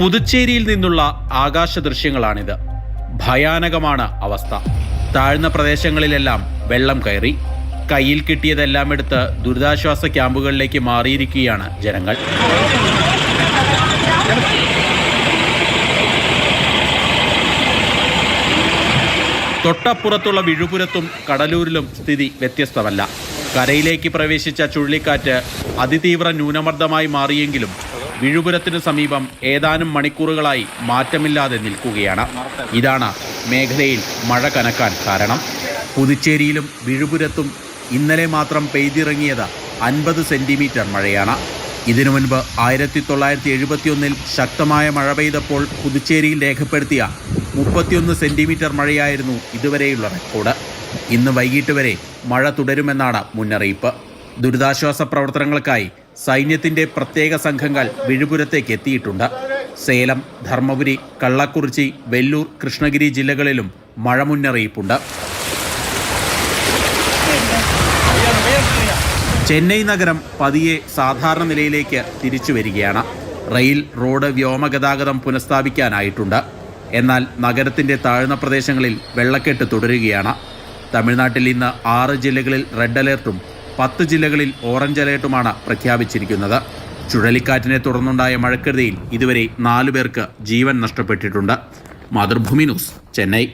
പുതുച്ചേരിയിൽ നിന്നുള്ള ആകാശ ദൃശ്യങ്ങളാണിത്. ഭയാനകമാണ് അവസ്ഥ. താഴ്ന്ന പ്രദേശങ്ങളിലെല്ലാം വെള്ളം കയറി. കയ്യിൽ കിട്ടിയതെല്ലാം എടുത്ത് ദുരിതാശ്വാസ ക്യാമ്പുകളിലേക്ക് മാറിയിരിക്കുകയാണ് ജനങ്ങൾ. തൊട്ടപ്പുറത്തുള്ള വിഴുപുരത്തും കടലൂരിലും സ്ഥിതി വ്യത്യസ്തമല്ല. കരയിലേക്ക് പ്രവേശിച്ച ചുഴലിക്കാറ്റ് അതിതീവ്ര ന്യൂനമർദ്ദമായി മാറിയെങ്കിലും വിഴുപുരത്തിന് സമീപം ഏതാനും മണിക്കൂറുകളായി മാറ്റമില്ലാതെ നിൽക്കുകയാണ്. ഇതാണ് മേഖലയിൽ മഴ കനക്കാൻ കാരണം. പുതുച്ചേരിയിലും വിഴുപുരത്തും ഇന്നലെ മാത്രം പെയ്തിറങ്ങിയത് അൻപത് സെന്റിമീറ്റർ മഴയാണ്. ഇതിനു മുൻപ് ആയിരത്തി തൊള്ളായിരത്തി എഴുപത്തിയൊന്നിൽ ശക്തമായ മഴ പെയ്തപ്പോൾ പുതുച്ചേരിയിൽ രേഖപ്പെടുത്തിയ മുപ്പത്തിയൊന്ന് സെന്റിമീറ്റർ മഴയായിരുന്നു ഇതുവരെയുള്ള റെക്കോർഡ് ഇന്ന് വൈകിട്ട് വരെ മഴ തുടരുമെന്നാണ് മുന്നറിയിപ്പ്. ദുരിതാശ്വാസ പ്രവർത്തനങ്ങൾക്കായി സൈന്യത്തിന്റെ പ്രത്യേക സംഘങ്ങൾ വിഴുപുരത്തേക്ക് എത്തിയിട്ടുണ്ട്. സേലം ധർമ്മപുരി കള്ളക്കുറിച്ചി വെല്ലൂർ കൃഷ്ണഗിരി ജില്ലകളിലും മഴ മുന്നറിയിപ്പുണ്ട്. ചെന്നൈ നഗരം പതിയെ സാധാരണ നിലയിലേക്ക് തിരിച്ചു വരികയാണ്. റെയിൽ റോഡ് വ്യോമഗതാഗതം പുനഃസ്ഥാപിക്കാനായിട്ടുണ്ട്. എന്നാൽ നഗരത്തിന്റെ താഴ്ന്ന പ്രദേശങ്ങളിൽ വെള്ളക്കെട്ട് തുടരുകയാണ്. തമിഴ്നാട്ടിൽ ഇന്ന് ആറ് ജില്ലകളിൽ റെഡ് അലേർട്ടും പത്ത് ജില്ലകളിൽ ഓറഞ്ച് അലേർട്ടുമാണ് പ്രഖ്യാപിച്ചിരിക്കുന്നത്. ചുഴലിക്കാറ്റിനെ തുടർന്നുണ്ടായ മഴക്കെടുതിയിൽ ഇതുവരെ നാലു പേർക്ക് ജീവൻ നഷ്ടപ്പെട്ടിട്ടുണ്ട്. മാതൃഭൂമി ന്യൂസ് ചെന്നൈ.